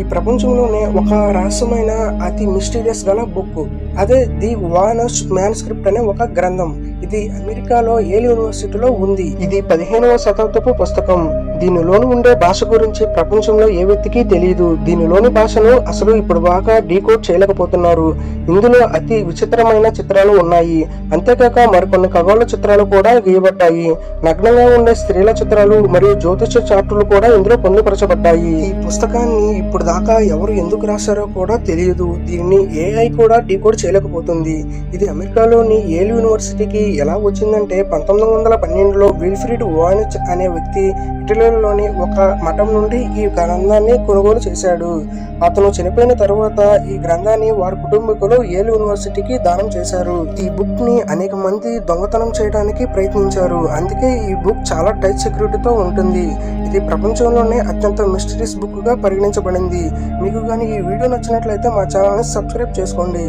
ఈ ప్రపంచంలోనే ఒక రహస్యమైన అతి మిస్టీరియస్ గల బుక్ అదే ది వానస్ మ్యాన్ స్క్రిప్ట్ అనే ఒక గ్రంథం. ఇది అమెరికాలో ఏల్ యూనివర్సిటీలో ఉంది. ఇది పదిహేనవ శతాబ్దపు పుస్తకం. దీనిలోని ఉండే భాష గురించి ప్రపంచంలో ఏ వ్యక్తికి తెలియదు దీనిలోని భాషను అసలు ఇప్పుడు బాగా డీకోడ్ చేయలేకపోతున్నారు. ఇందులో అతి విచిత్రమైన చిత్రాలు ఉన్నాయి. అంతేకాక మరికొన్ని ఖగోళ చిత్రాలు కూడా గీయబడ్డాయి. నగ్నంగా ఉండే స్త్రీల చిత్రాలు మరియు జ్యోతిష చార్టులు కూడా ఇందులో పొందుపరచబడ్డాయి. ఈ పుస్తకాన్ని ఇప్పుడు దాకా ఎవరు ఎందుకు రాశారో కూడా తెలియదు దీన్ని ఏఐ కూడా డీకోడ్ చేయలేకపోతుంది. ఇది అమెరికాలోని ఏల్ యూనివర్సిటీకి ఎలా వచ్చిందంటే పంతొమ్మిది వందల పన్నెండులో విల్ఫ్రిడ్ వానిచ్ అనే వ్యక్తి ఇటలీలోని ఒక మఠం నుండి ఈ గ్రంథాన్ని కొనుగోలు చేశాడు. అతను చనిపోయిన తరువాత ఈ గ్రంథాన్ని వారి కుటుంబీకులు ఏల్ యూనివర్సిటీకి దానం చేశారు. ఈ బుక్ని అనేక మంది దొంగతనం చేయడానికి ప్రయత్నించారు. అందుకే ఈ బుక్ చాలా టైట్ సెక్యూరిటీతో ఉంటుంది. ఇది ప్రపంచంలోనే అత్యంత మిస్టరీస్ బుక్గా పరిగణించబడింది. మీకు కానీ ఈ వీడియో నచ్చినట్లయితే మా ఛానల్ని సబ్స్క్రైబ్ చేసుకోండి.